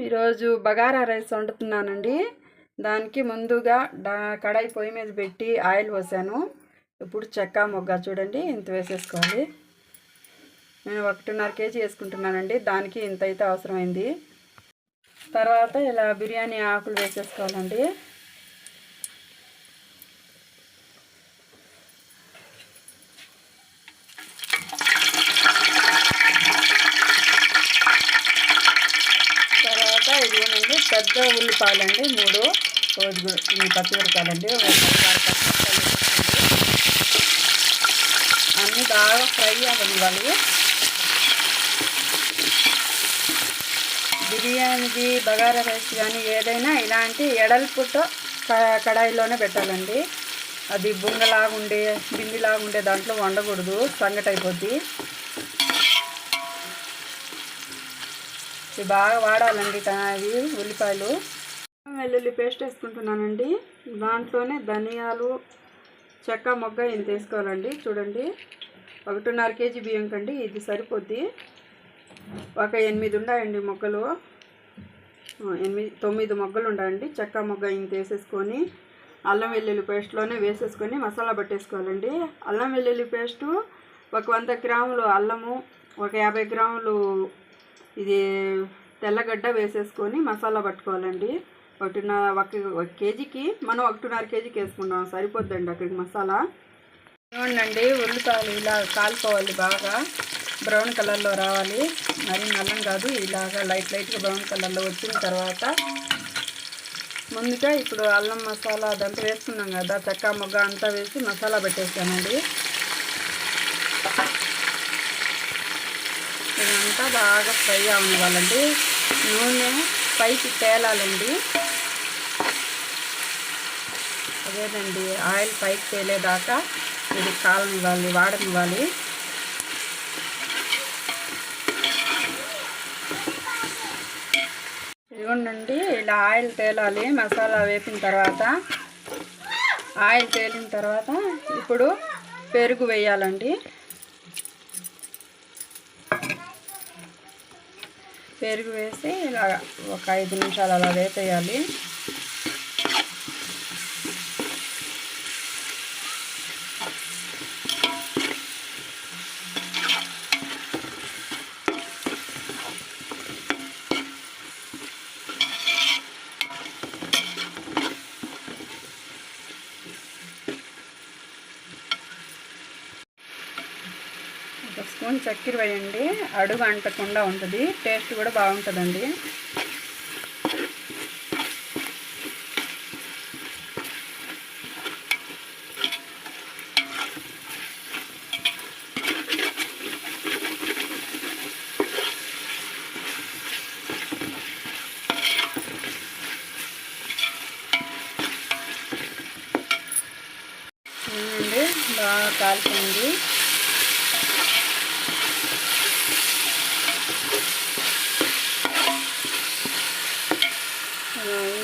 ఈరోజు బగారా రైస్ వండుతున్నానండి. దానికి ముందుగా డా- కడాయి పొయ్యి మీద పెట్టి ఆయిల్ పోసాను. ఇప్పుడు చెక్క మొగ్గ చూడండి ఇంత వేసేసుకోవాలి. నేను ఒకటిన్నర కేజీ వేసుకుంటున్నానండి. దానికి ఇంత అయితే అవసరమైంది. తర్వాత ఇలా బిర్యానీ ఆకులు వేసేసుకోవాలండి తర్వాత ఇదేనండి పెద్ద ఉల్లిపాయలండి మూడు రోజు ఈ పచ్చిమిరపాయలండి అన్నీ బాగా ఫ్రై అవ్వనివ్వాలి బిర్యానీది బగారా రైస్ కానీ ఏదైనా ఇలాంటి ఎడల్పుతో క- కడాయిలోనే పెట్టాలండి. అది బుంగలాగుండే బిందిలాగుండే దాంట్లో వండకూడదు సంగటి ఇవి బాగా వాడాలండి ఇవి ఉల్లిపాయలు. వెల్లుల్లి పేస్ట్ వేసుకుంటున్నానండి. దాంట్లోనే ధనియాలు చెక్క మొగ్గ ఇంత వేసుకోవాలండి. చూడండి. ఒకటిన్నర కేజీ బియ్యం కండి ఇది సరిపోద్ది. ఒక ఎనిమిది ఉన్నాయండి మొగ్గలు. ఎనిమిది తొమ్మిది మొగ్గలు ఉన్నాయండి చెక్క మొగ్గ ఇంత వేసేసుకొని అల్లం వెల్లుల్లి పేస్ట్లోనే వేసేసుకొని మసాలా పట్టేసుకోవాలండి. అల్లం వెల్లుల్లి పేస్టు ఒక వంద గ్రాములు అల్లము ఒక యాభై గ్రాములు ఇది తెల్లగడ్డ వేసేసుకొని మసాలా పట్టుకోవాలండి. ఒకటిన్నర ఒక ఒక కేజీకి మనం ఒకటిన్నర కేజీకి వేసుకుంటాం సరిపోద్దండి అక్కడికి మసాలా. చూడండి ఉల్లిపాయలు ఇలా కాలుకోవాలి బాగా. బ్రౌన్ కలర్లో రావాలి. మరి నల్లం కాదు ఇలాగా లైట్ లైట్గా బ్రౌన్ కలర్లో వచ్చిన తర్వాత ముందుగా ఇప్పుడు అల్లం మసాలా అదంతా వేసుకున్నాం కదా చెక్క మొగ్గ అంతా వేసి మసాలా పెట్టేసానండి బాగా ఫ్రై అవ్వాలండి. నూనె పైకి తేలాలండి. అదేనండి ఆయిల్ పైకి తేలేదాకా ఇది కాలనివ్వాలి వాడనివ్వాలి. ఇవ్వండి ఇలా ఆయిల్ తేలాలి మసాలా వేపిన తర్వాత. ఆయిల్ తేలిన తర్వాత ఇప్పుడు పెరుగు వేయాలండి. పెరుగు వేసి ఇలా ఒక ఐదు నిమిషాలు అలా వేసేయాలి. ఒక స్పూన్ చక్కెర వేయండి. అడుగు అంటకుండా ఉంటుంది. టేస్ట్ కూడా బాగుంటుందండి. బాగా కాలిపోయింది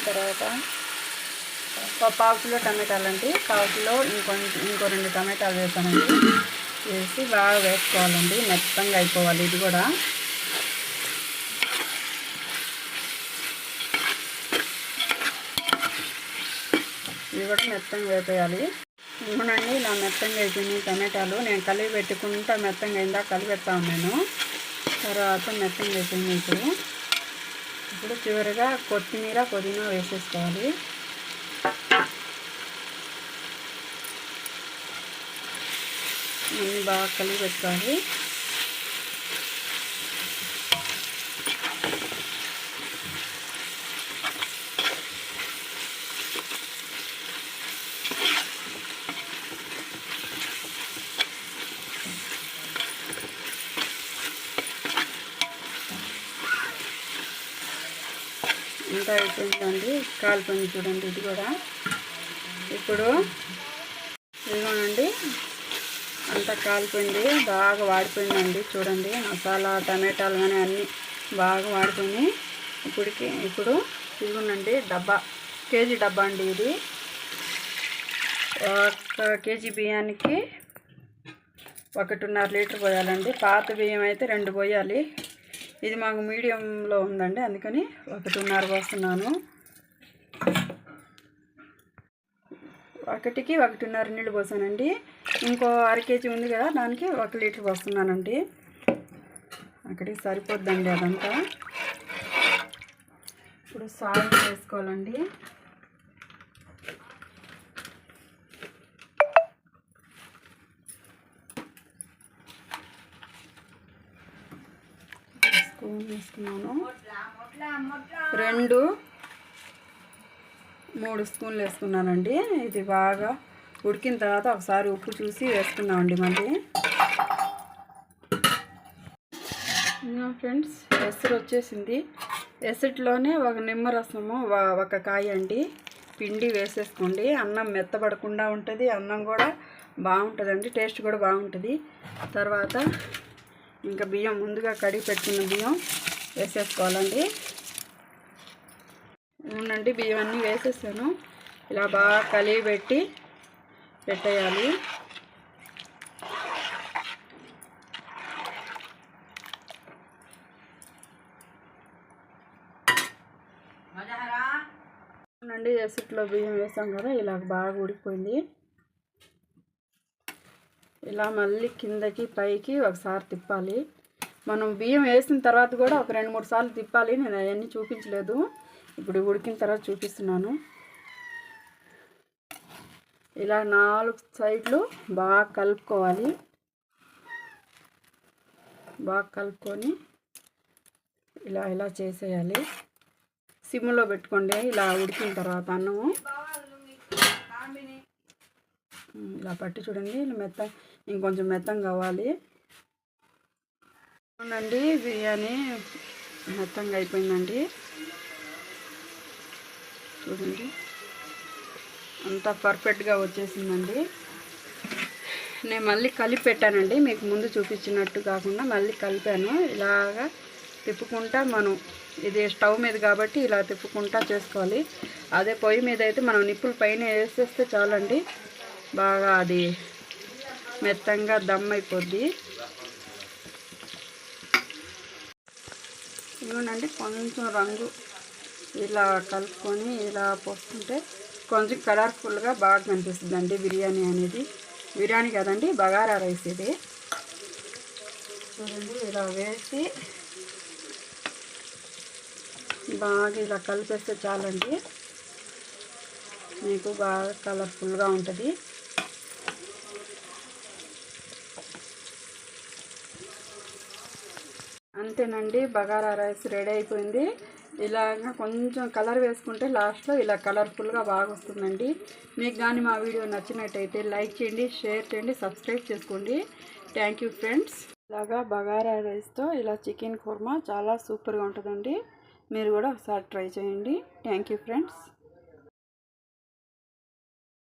తర్వాత పావు కిలో టమాటాలు అండి. పావు కిలో ఇంకో ఇంకో రెండు టమాటాలు వేస్తానండి వేసి బాగా వేసుకోవాలండి. మెత్తంగా అయిపోవాలి ఇది కూడా. ఇది కూడా మెత్తంగా వేపేయాలి ఇవ్వనండి ఇలా మెత్తంగా అయిపోయినాయి టమాటాలు నేను కలిపి పెట్టుకుంటా మెత్తంగా అయిందా కలిపెడతా ఉన్నాను. తర్వాత మెత్తంగా అయిపోయింది ఇప్పుడు. ఇప్పుడు చివరిగా కొత్తిమీర పుదీనా వేసేసుకోవాలి. అన్నీ బాగా కలిగి పెట్టుకోవాలి. ఇంత అయిపోయిందండి. కాలిపోయింది చూడండి ఇది కూడా. ఇప్పుడు ఇదిగోనండి. అంతా కాలిపోయింది బాగా వాడిపోయిందండి చూడండి. మసాలా టమాటాలు కానీ అన్నీ బాగా వాడిపోయినాయి ఇప్పటికి ఇప్పుడు ఇదిగోనండి డబ్బా. కేజీ డబ్బా అండి ఇది. ఒక కేజీ బియ్యానికి ఒకటిన్నర లీటర్ పోయాలండి. పాత బియ్యం అయితే రెండు పోయాలి. ఇది మాకు మీడియంలో ఉందండి అందుకని ఒకటిన్నర పోస్తున్నాను ఒకటికి ఒకటిన్నర నీళ్ళు పోసానండి. ఇంకో అర కేజీ ఉంది కదా దానికి ఒక లీటర్ పోస్తున్నానండి. అక్కడికి సరిపోద్దండి అదంతా. ఇప్పుడు సాల్ట్ వేసుకోవాలండి స్పూన్ వేసుకున్నాను రెండు మూడు స్పూన్లు వేసుకున్నానండి. ఇది బాగా ఉడికిన తర్వాత ఒకసారి ఉప్పు చూసి వేసుకున్నామండి మళ్ళీ. ఫ్రెండ్స్ ఎసరు వచ్చేసింది. ఎసట్లోనే ఒక నిమ్మరసము ఒక కాయ అండి. పిండి వేసేసుకోండి. అన్నం మెత్తబడకుండా ఉంటుంది అన్నం కూడా బాగుంటుందండి టేస్ట్ కూడా బాగుంటుంది. తర్వాత ఇంకా బియ్యం ముందుగా కడిగి పెట్టుకున్న బియ్యం వేసేసుకోవాలండి. అవునండి బియ్యం అన్నీ వేసేసాను. ఇలా బాగా కలిగి పెట్టి పెట్టేయాలి. అవునండి ఎసిట్లో బియ్యం వేసాం కదా ఇలా బాగా ఉడికిపోయింది. ఇలా మళ్ళీ కిందకి పైకి ఒకసారి తిప్పాలి. మనం బియ్యం వేసిన తర్వాత కూడా ఒక రెండు మూడు సార్లు తిప్పాలి. నేను అవన్నీ చూపించలేదు. ఇప్పుడు ఉడికిన తర్వాత చూపిస్తున్నాను. ఇలా నాలుగు సైడ్లు బాగా కలుపుకోవాలి. బాగా కలుపుకొని ఇలా ఇలా చేసేయాలి. సిమ్లో పెట్టుకోండి. ఇలా ఉడికిన తర్వాత అన్నము. ఇలా పట్టి చూడండి. ఇలా మెత్త ఇంకొంచెం మెత్తం కావాలి. అవునండి బిర్యానీ మెత్తంగా అయిపోయిందండి. చూడండి అంతా పర్ఫెక్ట్గా వచ్చేసిందండి. నేను మళ్ళీ కలిపి పెట్టానండి మీకు ముందు చూపించినట్టు కాకుండా మళ్ళీ కలిపాను. ఇలాగా తిప్పుకుంటా మనం ఇది స్టవ్ మీద కాబట్టి ఇలా తిప్పుకుంటా చేసుకోవాలి. అదే పొయ్యి మీద అయితే మనం నిప్పులు పైన వేసేస్తే చాలండి. బాగా అది మెత్తంగా దమ్ అయిపోద్ది. ఇవ్వనండి కొంచెం రంగు ఇలా కలుపుకొని ఇలా పోస్తుంటే కొంచెం కలర్ఫుల్గా బాగా కనిపిస్తుందండి బిర్యానీ అనేది. బిర్యానీ కదండి బగారా రైస్ ఇది. చూడండి ఇలా వేసి బాగా ఇలా కలిపేస్తే చాలండి. మీకు బాగా కలర్ఫుల్గా ఉంటుంది. అంతేనండి బగారా రైస్ రెడీ అయిపోయింది. ఇలాగ కొంచెం కలర్ వేసుకుంటే లాస్ట్లో ఇలా కలర్ఫుల్గా బాగా వస్తుందండి మీకు కానీ మా వీడియో నచ్చినట్టయితే లైక్ చేయండి షేర్ చేయండి సబ్స్క్రైబ్ చేసుకోండి. Thank you friends. ఇలాగా బగారా రైస్తో ఇలా చికెన్ కుర్మా చాలా సూపర్గా ఉంటుందండి. మీరు కూడా ఒకసారి ట్రై చేయండి. Thank you friends.